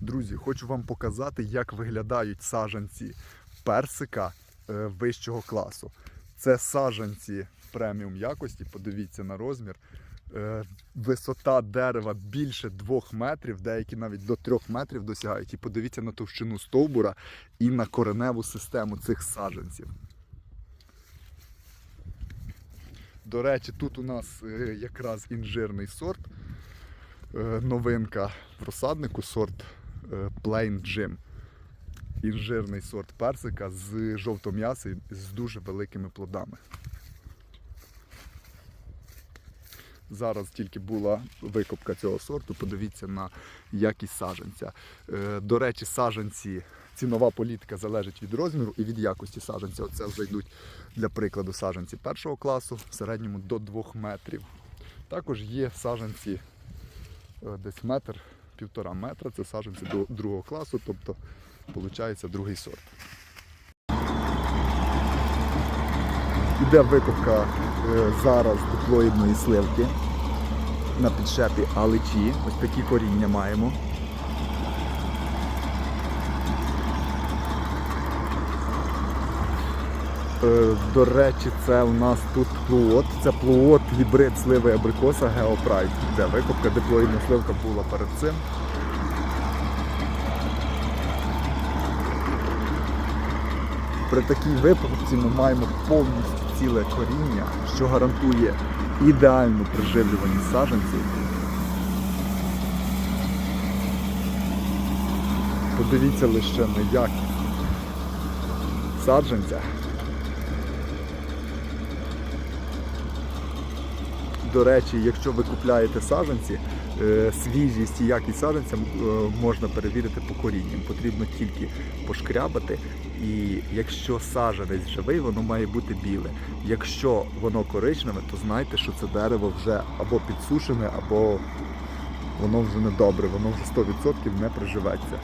Друзі, хочу вам показати, як виглядають саджанці персика е, вищого класу. Це саджанці преміум якості. Подивіться на розмір. Е, Висота дерева більше 2 метрів, деякі навіть до 3 метрів досягають. І подивіться на товщину стовбура і на кореневу систему цих саджанців. До речі, тут у нас е, якраз інжирний сорт. Новинка в розсаднику сорт Plain Jim. Інжирний сорт персика з жовтом'яси з дуже великими плодами. Зараз тільки була викопка цього сорту. Подивіться на якість саджанця. Е, До речі, саджанці, цінова політика залежить від розміру і від якості саджанця. Оце вже йдуть для прикладу саджанці першого класу, в середньому до 2 метрів. Також є саджанці е, десь метр, півтора метра. Це саджанці другого класу, тобто виходить другий сорт. Іде викопка е, зараз диплоїдної сливки на підшепі аличі. Ось такі коріння маємо. До речі, це у нас тут плуот. Це плуот гібрид сливи абрикоса Геопрайд. Де викопка диплоїдна сливка була перед цим. При такій випадці ми маємо повністю ціле коріння, що гарантує ідеальну приживлюваність саджанців. Подивіться лише на якість саджанця. До речі, якщо ви купляєте саджанці, е, свіжість і якість саджанця е, можна перевірити по корінням. Потрібно тільки пошкрябати. І якщо саджанець живий, воно має бути біле. Якщо воно коричневе, то знайте, що це дерево вже або підсушене, або воно вже не добре, воно вже 100% не приживеться.